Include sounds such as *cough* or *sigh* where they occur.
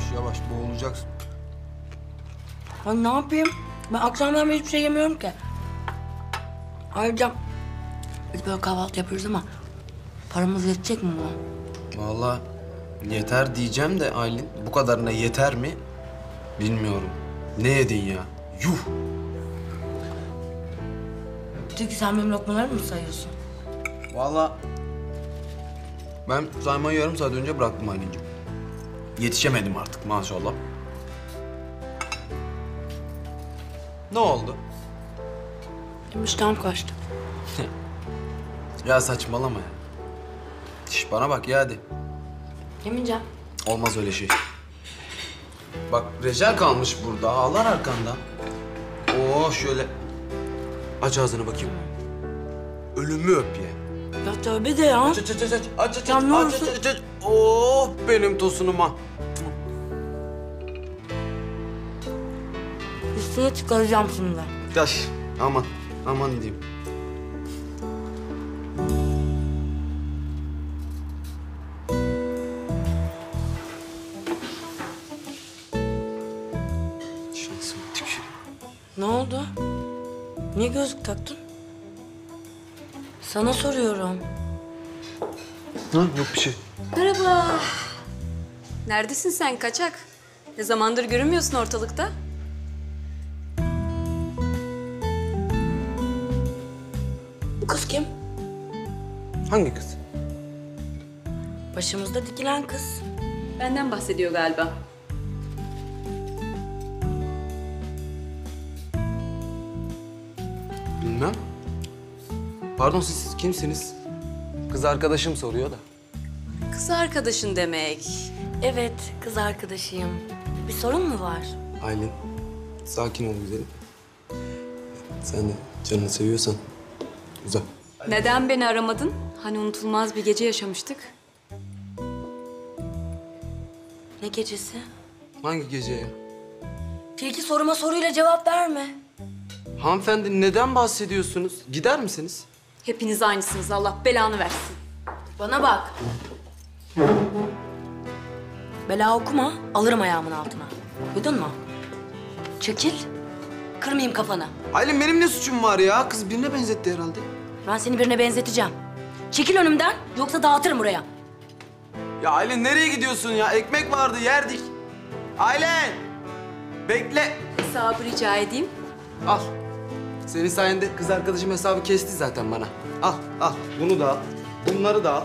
Yavaş yavaş boğulacaksın. Ha ne yapayım? Ben akşamdan beri hiçbir şey yemiyorum ki. Ayrıca biz böyle kahvaltı yapıyoruz ama paramız yetecek mi buna? Vallahi yeter diyeceğim de Aylin bu kadarına yeter mi bilmiyorum. Ne yedin ya? Yuh! Çünkü sen benim lokmalarımı mı sayıyorsun? Vallahi ben saymayı yarım saat önce bıraktım Aylin'cim. Yetişemedim artık maşallah. Ne oldu? İştahım kaçtı. *laughs* Ya saçmalama ya. Şş, bana bak ya hadi. Yemeyeceğim. Olmaz öyle şey. Bak Recel kalmış burada. Ağlar arkandan. Oo şöyle. Aç ağzını bakayım. Ölümü öp ye. Ya tövbe de ya. Aç aç aç aç aç aç aç aç aç aç aç aç. Oh benim tosunuma. Üstüne çıkaracağım şimdi. Yaş aman aman diyeyim. Şansıma tükür. Ne oldu? Niye gözlük taktın? Sana soruyorum. Ha, yok bir şey. Merhaba. Neredesin sen kaçak? Ne zamandır görünmüyorsun ortalıkta? Kız kim? Hangi kız? Başımızda dikilen kız. Benden bahsediyor galiba. Bilmem. Pardon siz kimsiniz? Kız arkadaşım soruyor da. Kız arkadaşın demek. Evet, kız arkadaşıyım. Bir sorun mu var? Aylin, sakin ol güzelim. Sen de canını seviyorsan uzak. Neden beni aramadın? Hani unutulmaz bir gece yaşamıştık. Ne gecesi? Hangi gece ya? Tilki soruma soruyla cevap verme. Hanımefendi neden bahsediyorsunuz? Gider misiniz? Hepiniz aynısınız. Allah belanı versin. Bana bak. Bela okuma, alırım ayağımın altına. Duydun mu? Çekil, kırmayayım kafanı. Aylin benim ne suçum var ya? Kız birine benzetti herhalde. Ben seni birine benzeteceğim. Çekil önümden, yoksa dağıtırım buraya. Ya Aylin nereye gidiyorsun ya? Ekmek vardı yerdik. Aylin! Bekle. Hesabı rica edeyim. Al. Senin sayende kız arkadaşım hesabı kesti zaten bana. Al, al. Bunu da al. Bunları da al.